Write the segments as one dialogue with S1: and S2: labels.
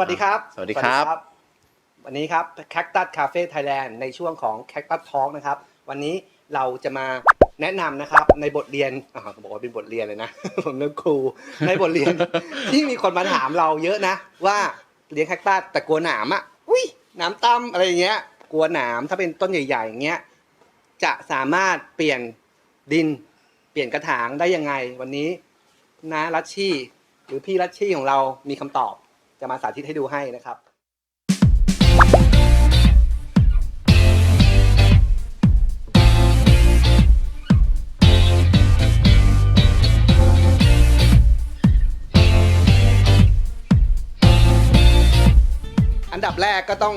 S1: สวัสดีครับ
S2: สวัสดีครับ
S1: วันนี้ครับ Cactus Cafe Thailand ในช่วงของ Cactus Talk นะครับ วันนี้เราจะมาแนะนำนะครับในบทเรียนอ่าเขาบอกว่าเป็นบทเรียนเลยนะ ผมนึกครู ในบทเรียน ที่มีคนมาถามเราเยอะนะ ว่าเลี้ยงแคคตัสแต่กลัวหนามอะ อุ้ยหนามตั้มอะไรอย่างเงี้ย กลัวหนามถ้าเป็นต้นใหญ่ๆอย่างเงี้ย จะสามารถเปลี่ยนดิน เปลี่ยนกระถางได้ยังไง วันนี้นะรัชชี่หรือพี่รัชชี่ของเรามีคำตอบ จะมาสาธิตให้ดูให้นะครับอันดับแรกก็ต้อง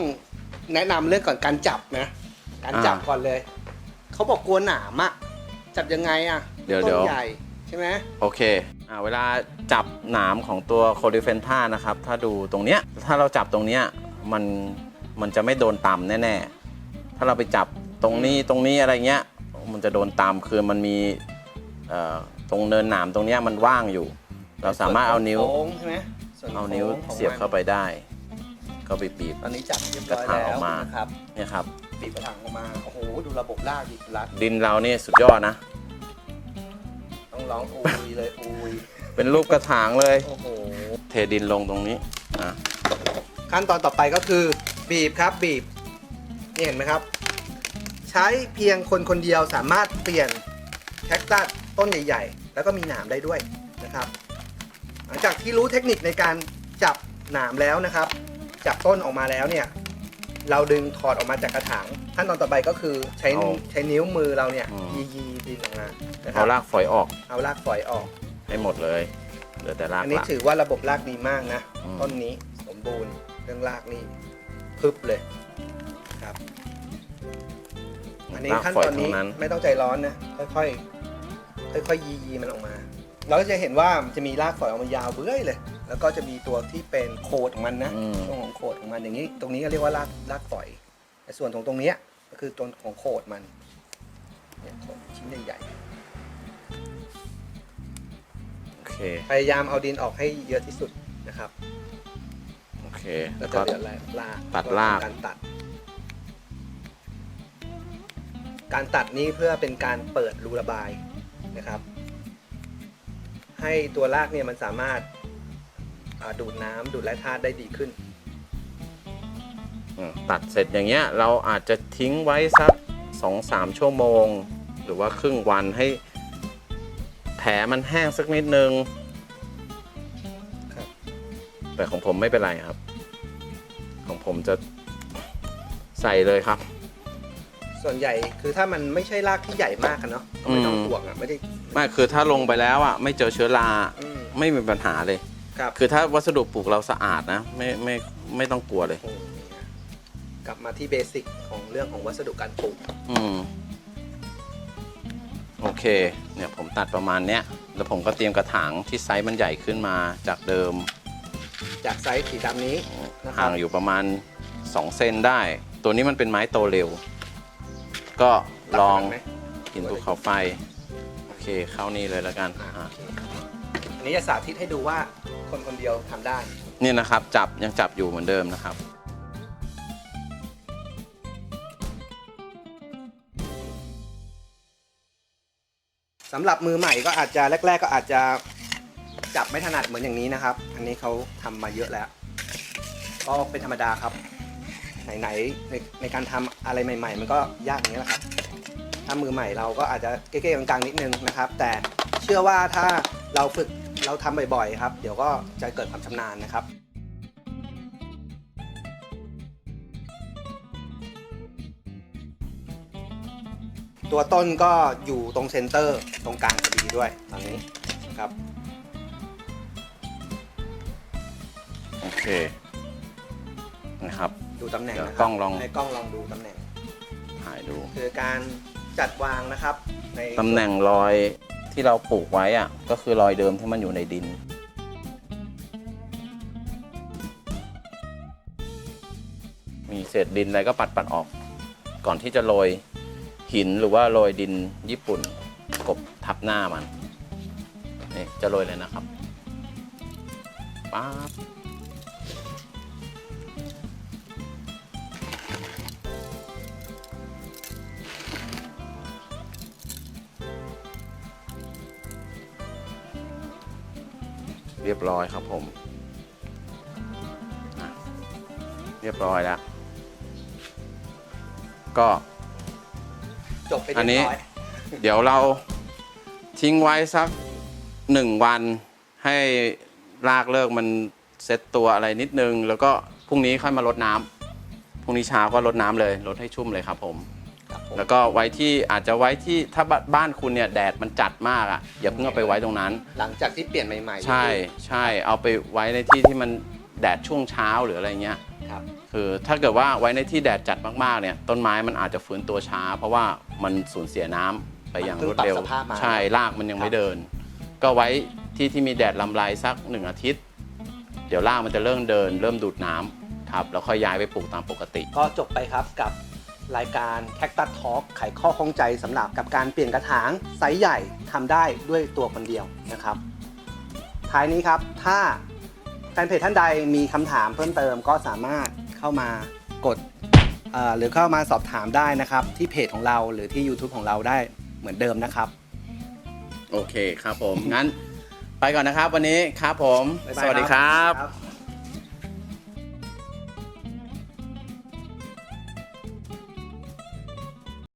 S1: แนะนำเรื่องก่อนการจับนะ การจับ
S2: อ่า
S1: ก่อนเลย เขาบอกกลัวหนามอะจับยังไงอะ
S2: เดี๋ยว
S1: ต้
S2: เดี๋
S1: น
S2: ยว
S1: ใหญ่ใช่ไหม
S2: โอเค อ่าเวลาจับหนามของตัวโคลิเฟนท่านะครับ ถ้าดูตรงเนี้ยถ้าเราจับตรงเนี้ยมันมันจะไม่โดนตำแน่ๆ ถ้าเราไปจับตรงนี้ตรงนี้อะไรเงี้ย มันจะโดนตำคือมันมีเอ่อตรงเนินหนามตรงเนี้ยมันว่างอยู่ เราสามารถเอานิ้ว
S1: โค้งใช่ไหมส่วน
S2: เอานิ้ว
S1: โค้งของ
S2: เสียบ
S1: มัน
S2: เข้าไปได้ ก็ไปบีบ
S1: ตอนนี้จับเรียบร้อย
S2: กระถาง
S1: แล้
S2: อ
S1: ว
S2: อกมา
S1: นะครับ
S2: เนี่ยครับ
S1: บีบกระถางออกมา โอ้โห ดูระบบลากดิรัด
S2: ดินเรานี่สุดยอดนะ
S1: ต้อง ร้องอุยเลยอุย
S2: เป็นรูปกระถางเลย
S1: โอ้โห
S2: เทดินลงตรงนี้นะ
S1: ขั้นตอนต่อไปก็คือบีบครับบีบ นี่เห็นไหมครับ ใช้เพียงคนคนเดียวสามารถเปลี่ยนแคคตัสต้นใหญ่ ๆ แล้วก็มีหนามได้ด้วยนะครับ หลังจากที่รู้เทคนิคในการจับหนามแล้วนะครับ จับต้นออกมาแล้วเนี่ย เราดึงถอดออกมาจากกระถางขั้นตอนต่อไปก็คือใช้ใช้นิ้วมือเราเนี่ยยียีดินออกมานะครั
S2: เอา
S1: บ
S2: รากฝอยออก
S1: เอารากฝอยออก
S2: ให้หมดเลย เหลือแต่ราก
S1: อันนี้
S2: หลัก
S1: ถือว่าระบบรากดีมากนะ
S2: อืม
S1: ต้นนี้สมบูรณ์เรื่องรากนี่พึบเลยครับ อันนี้
S2: ราก
S1: ขั้น
S2: ฝอย
S1: ตอนนี้
S2: ทั้งนั้น
S1: ไม่ต้องใจร้อนนะค่อยๆค่อยๆยียีมันออกมา เราก็จะเห็นว่ามันจะมีรากฝอยออกมายาวเบื้อยเลย แล้วก็จะมีตัวที่เป็นโคดของมันนะ
S2: อืม
S1: ช่วงของโคดของมันอย่างนี้ ตรงนี้ก็เรียกว่ารากรากฝอยแต่ส่วนของตรงเนี้ยก็คือตัวของโคดมันเนี่ยโคดชิ้นใหญ่
S2: โอเค
S1: ๆพยายามเอาดินออกให้เยอะที่สุดนะครับ
S2: โอเค
S1: แล้
S2: แล้วว
S1: จะ
S2: ก็
S1: เหลือราก
S2: ตัดราก
S1: การตัด การตัดนี้เพื่อเป็นการเปิดรูระบายนะครับ ให้ตัวรากเนี่ยมันสามารถอ่า ดูดน้ำดูดแร่ธาตุได้ดีขึ้น
S2: อืมตัดเสร็จอย่างเงี้ยเราอาจจะทิ้งไว้สักสองสามชั่วโมง หรือว่าครึ่งวันให้แผลมันแห้งสักนิดนึง
S1: ครับ
S2: แต่ของผมไม่เป็นไรครับ ของผมจะใส่เลยครับ
S1: ส่วนใหญ่คือถ้ามันไม่ใช่รากที่ใหญ่มากกันเนาะก็ไม่ต้อง
S2: อืม
S1: ห่วงอะไม่ได้
S2: ไม่คือถ้าลงไปแล้วอะ ไม่เจอเชื้อรา
S1: อืม
S2: ไม่มีปัญหาเลย
S1: ครับ
S2: คือถ้าวัสดุปลูกเราสะอาดนะ ไม่ไม่ไม่ต้องกลัวเลย
S1: โอ้นี่นะกลับมาที่เบสิกของเรื่องของวัสดุการปลูก
S2: อืม โอเค เนี่ยผมตัดประมาณเนี้ย แล้วผมก็เตรียมกระถางที่ไซส์มันใหญ่ขึ้นมาจากเดิม
S1: จากไซส์สีดำนี้นะครับ
S2: ห่างอยู่ประมาณ 2 เซนได้ ตัวนี้มันเป็นไม้โตเร็ว ก็ลอง
S1: ตัดกันไหม
S2: หินภูเขาไฟ โอเค เข้านี่เลยแล้วกัน
S1: อ่า
S2: อะ
S1: โอเค อันนี้จะสาธิตให้ดูว่าคนคนเดียวทำได้
S2: นี่นะครับ จับยังจับอยู่เหมือนเดิมนะครับ
S1: สำหรับมือใหม่ก็อาจจะแรก ๆ ก็อาจจะจับไม่ถนัดเหมือนอย่างนี้นะครับ อันนี้เขาทำมาเยอะแล้ว ก็เป็นธรรมดาครับ ไหนๆในในการทำอะไรใหม่ ๆ มันก็ยากอย่างนี้แหละครับ ถ้ามือใหม่เราก็อาจจะเก๊ๆกลางๆนิดนึงนะครับ แต่เชื่อว่าถ้าเราฝึก เราทำบ่อยๆครับ เดี๋ยวก็จะเกิดความชำนาญนะครับตัวต้นก็อยู่ตรงเซนเตอร์ตรงกลางพอดีด้วยตอนนี้นะครับ
S2: โอเคนะครับ
S1: ดูตำแหน่ง
S2: เดี๋ยว
S1: นะค
S2: กล้
S1: รั
S2: องลอง
S1: ให้กล้องลองดูตำแหน่ง
S2: ถ่ายดู
S1: คือการจัดวางนะครับใน
S2: ตำแหน่งรอย ที่เราปลูกไว้อะก็คือรอยเดิมที่มันอยู่ในดิน มีเศษดินอะไรก็ปัดปัดออก ก่อนที่จะโรยหินหรือว่าโรยดินญี่ปุ่นกบทับหน้ามันนี่จะโรยเลยนะครับป๊าบ เรียบร้อยครับผมอะเรียบร้อยแล้ว ก็
S1: จบไป
S2: อัน
S1: เรี
S2: นี้
S1: ยบร้อย
S2: เดี๋ยวเราทิ้งไว้สักหนึ่งวัน ให้รากเลิกมันเซ็ตตัวอะไรนิดนึง แล้วก็พรุ่งนี้ค่อยมาลดน้ำพรุ่งนี้เช้าก็ลดน้ำเลยลดให้ชุ่มเลยครับผม
S1: ครับผม
S2: แล้วก็ไว้ที่อาจจะไว้ที่ถ้าบบ้านคุณเนี่ยแดดมันจัดมากอะ่ะอย่าเพิ่งเอาไปไว้ตรงนั้น
S1: หลังจากที่เปลี่ยนใหม่ๆ
S2: ใช่ใช่เอาไปไว้ในที่ที่มันแดดช่วงเช้าหรืออะไรเงี้ย
S1: ครับ
S2: คือถ้าเกิดว่าไว้ในที่แดดจัดมากๆเนี่ยต้นไม้มันอาจจะฟื้นตัวช้า เพราะว่ามันสูญเสียน้ำไปอย่างรวดเร็ว
S1: มันเพิ่งปรับสภาพมา
S2: ใช่รากมันยัง
S1: ครับ
S2: ไม่เดิน ก็ไว้ที่ที่มีแดดลำไรสักหนึ่งอาทิตย์ เดี๋ยวรากมันจะเริ่มเดิน เริ่มดูดน้ำครับแล้วค่อยย้ายไปปลูกตามปกติ
S1: ก็จบไปครับกับ รายการ Cactus Talk ไขข้อข้องใจสำหรับกับการเปลี่ยนกระถางไซส์ใหญ่ทำได้ด้วยตัวคนเดียวนะครับ ท้ายนี้ครับถ้าแฟนเพจท่านใดมีคำถามเพิ่มเติมก็สามารถเข้ามากดเอ่อหรือเข้ามาสอบถามได้นะครับ ที่เพจของเราหรือที่ YouTube ของเราได้เหมือนเดิมนะครับ
S2: โอเคครับผม งั้น ไปก่อนนะครับ วันนี้ครับผม
S1: บ๊ายบาย
S2: สวัสดีครับ
S1: ครับ